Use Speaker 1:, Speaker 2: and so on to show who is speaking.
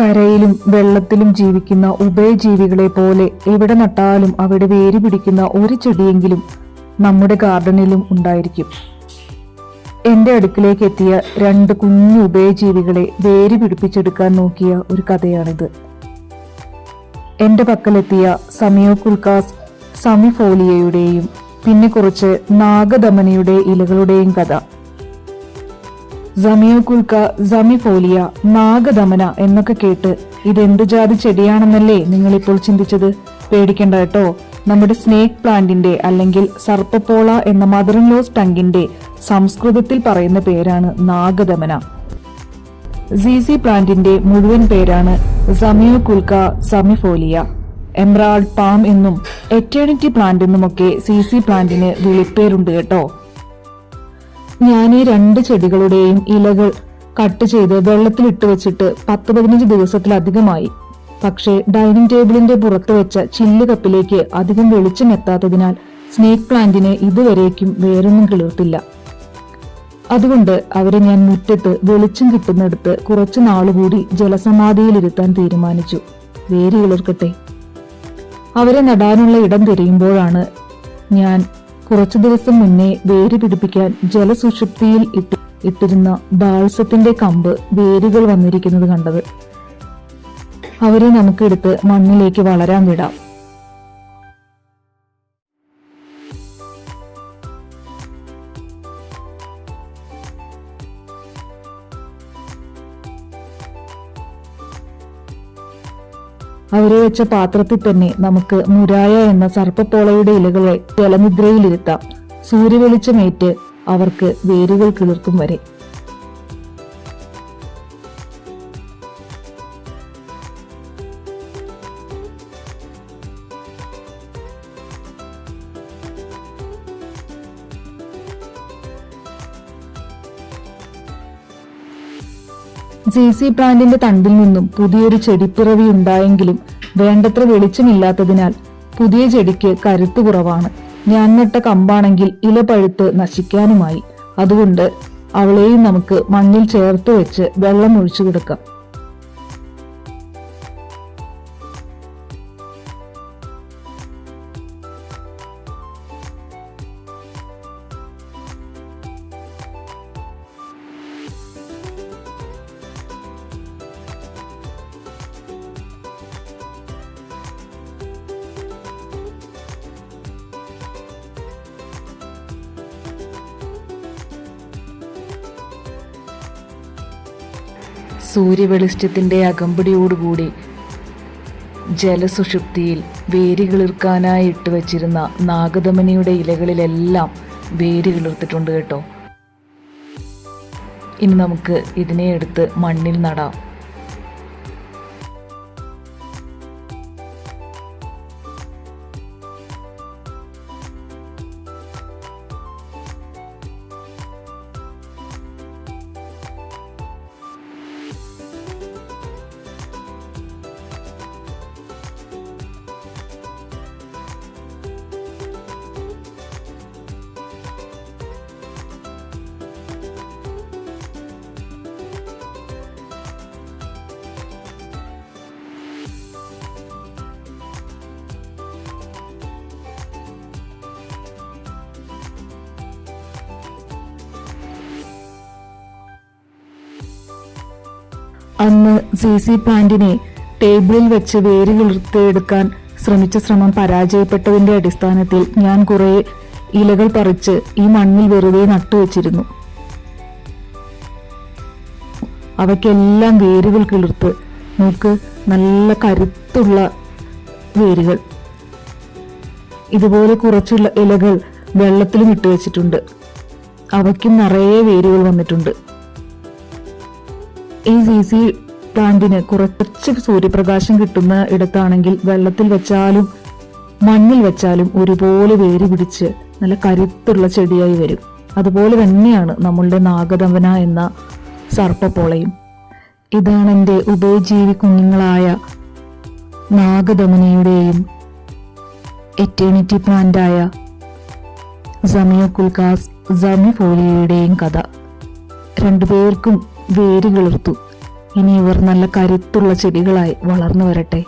Speaker 1: കരയിലും വെള്ളത്തിലും ജീവിക്കുന്ന ഉഭയജീവികളെ പോലെ എവിടെ നട്ടാലും അവിടെ വേര് പിടിക്കുന്ന ഒരു ചെടിയെങ്കിലും നമ്മുടെ ഗാർഡനിലും ഉണ്ടായിരിക്കും. എന്റെ അടുക്കിലേക്ക് എത്തിയ രണ്ട് കുഞ്ഞു ഉഭയജീവികളെ വേര് പിടിപ്പിച്ചെടുക്കാൻ നോക്കിയ ഒരു കഥയാണിത്. എന്റെ പക്കലെത്തിയ സമിയോകുൽക്കാസ് സമിഫോലിയയുടെയും പിന്നെ കുറച്ച് നാഗദമനയുടെ ഇലകളുടെയും കഥ. സമിയോകുൽക്ക സമിഫോലിയ നാഗദമന എന്നൊക്കെ കേട്ട് ഇതെന്ത് ജാതി ചെടിയാണെന്നല്ലേ നിങ്ങളിപ്പോൾ ചിന്തിച്ചത്? പേടിക്കണ്ട കേട്ടോ. നമ്മുടെ സ്നേക്ക് പ്ലാന്റിന്റെ അല്ലെങ്കിൽ സർപ്പപ്പോള എന്ന മദർ ഇൻ ലോസ് ടങ്കിന്റെ സംസ്കൃതത്തിൽ പറയുന്ന പേരാണ് നാഗദമന. സീസി പ്ലാന്റിന്റെ മുഴുവൻ പേരാണ് സമിയോകുൽക്ക സമിഫോലിയ എംറാൾഡ് പാം എന്നും എറ്റേണിറ്റി പ്ലാന്റ് എന്നുമൊക്കെ സീസി പ്ലാന്റിന് വിളിപ്പേരുണ്ട് കേട്ടോ. ഞാൻ ഈ രണ്ട് ചെടികളുടെയും ഇലകൾ കട്ട് ചെയ്ത് വെള്ളത്തിൽ ഇട്ട് വെച്ചിട്ട് പത്ത് പതിനഞ്ച് ദിവസത്തിലധികമായി. പക്ഷേ ഡൈനിങ് ടേബിളിന്റെ പുറത്ത് വെച്ച ചില്ല് കപ്പിലേക്ക് അധികം വെളിച്ചം എത്താത്തതിനാൽ സ്നേക്ക് പ്ലാന്റിനെ ഇതുവരേക്കും വേറൊന്നും കിളിർത്തില്ല. അതുകൊണ്ട് അവരെ ഞാൻ മുറ്റത്ത് വെളിച്ചം കിട്ടുന്നിടത്ത് കുറച്ചു നാളുകൂടി ജലസമാധിയിലിരുത്താൻ തീരുമാനിച്ചു. വേര് കിളിർക്കട്ടെ. അവരെ നടാനുള്ള ഇടം തിരയുമ്പോഴാണ് ഞാൻ കുറച്ചു ദിവസം മുന്നേ വേര് പിടിപ്പിക്കാൻ ജലസുഷുപ്തിയിൽ ഇട്ട് ഇട്ടിരുന്ന ബാൾസത്തിന്റെ കമ്പ് വേരുകൾ വന്നിരിക്കുന്നത് കണ്ടത്. അവരെ നമുക്കെടുത്ത് മണ്ണിലേക്ക് വളരാൻ വിടാം. അവരെ വെച്ച പാത്രത്തിൽ തന്നെ നമുക്ക് മുരായ എന്ന സർപ്പപ്പോളയുടെ ഇലകളെ ജലനിദ്രയിലിരുത്താം. സൂര്യവെളിച്ചമേറ്റ് അവർക്ക് വേരുകൾ കിളിർക്കും വരെ. ജെ സി പ്ലാന്റിന്റെ തണ്ടിൽ നിന്നും പുതിയൊരു ചെടിപ്പിറവി ഉണ്ടായെങ്കിലും വേണ്ടത്ര വെളിച്ചമില്ലാത്തതിനാൽ പുതിയ ചെടിക്ക് കരുത്തു കുറവാണ്. ഞാൻ നട്ട കമ്പാണെങ്കിൽ ഇല പഴുത്ത് നശിക്കാനുമായി. അതുകൊണ്ട് അവളെയും നമുക്ക് മണ്ണിൽ ചേർത്ത് വെച്ച് വെള്ളം ഒഴിച്ചു കൊടുക്കാം. സൂര്യവെളിച്ചത്തിന്റെ അകമ്പടിയോടുകൂടി ജലസുഷുപ്തിയിൽ വേര് കിളിർക്കാനായി ഇട്ട് വച്ചിരുന്ന നാഗദമനിയുടെ ഇലകളിലെല്ലാം വേര് കിളിർത്തിട്ടുണ്ട് കേട്ടോ. ഇനി നമുക്ക് ഇതിനെ എടുത്ത് മണ്ണിൽ നടാം. അന്ന് സി സി പ്ലാന്റിനെ ടേബിളിൽ വെച്ച് വേര് കിളിർത്തെടുക്കാൻ ശ്രമിച്ച ശ്രമം പരാജയപ്പെട്ടതിന്റെ അടിസ്ഥാനത്തിൽ ഞാൻ കുറെ ഇലകൾ പറിച്ച് ഈ മണ്ണിൽ വെറുതെ നട്ടുവെച്ചിരുന്നു അവയ്ക്കെല്ലാം വേരുകൾ കിളിർത്ത് നോക്ക് നല്ല കരുത്തുള്ള വേരുകൾ. ഇതുപോലെ കുറച്ചുള്ള ഇലകൾ വെള്ളത്തിലും ഇട്ട് വെച്ചിട്ടുണ്ട്. അവയ്ക്കും നിറയെ വേരുകൾ വന്നിട്ടുണ്ട്. ഈ സി സി പ്ലാന്റിന് കുറച്ച് സൂര്യപ്രകാശം കിട്ടുന്ന ഇടത്താണെങ്കിൽ വെള്ളത്തിൽ വെച്ചാലും മണ്ണിൽ വെച്ചാലും ഒരുപോലെ വേര് പിടിച്ച് നല്ല കരുത്തുള്ള ചെടിയായി വരും. അതുപോലെ തന്നെയാണ് നമ്മളുടെ നാഗതവന എന്ന സർപ്പപ്പോളയും. ഇതാണ് എന്റെ ഉഭയജീവി കുഞ്ഞുങ്ങളായ നാഗദമനയുടെയും എറ്റേണിറ്റി പ്ലാന്റായ സമിയോകുൽക്കാസ് സമിഫോലിയയുടെയും കഥ. രണ്ടുപേർക്കും വേര് കിളിർത്തു ഇനി ഇവർ നല്ല കരുത്തുള്ള ചെടികളായി വളർന്നു വരട്ടെ.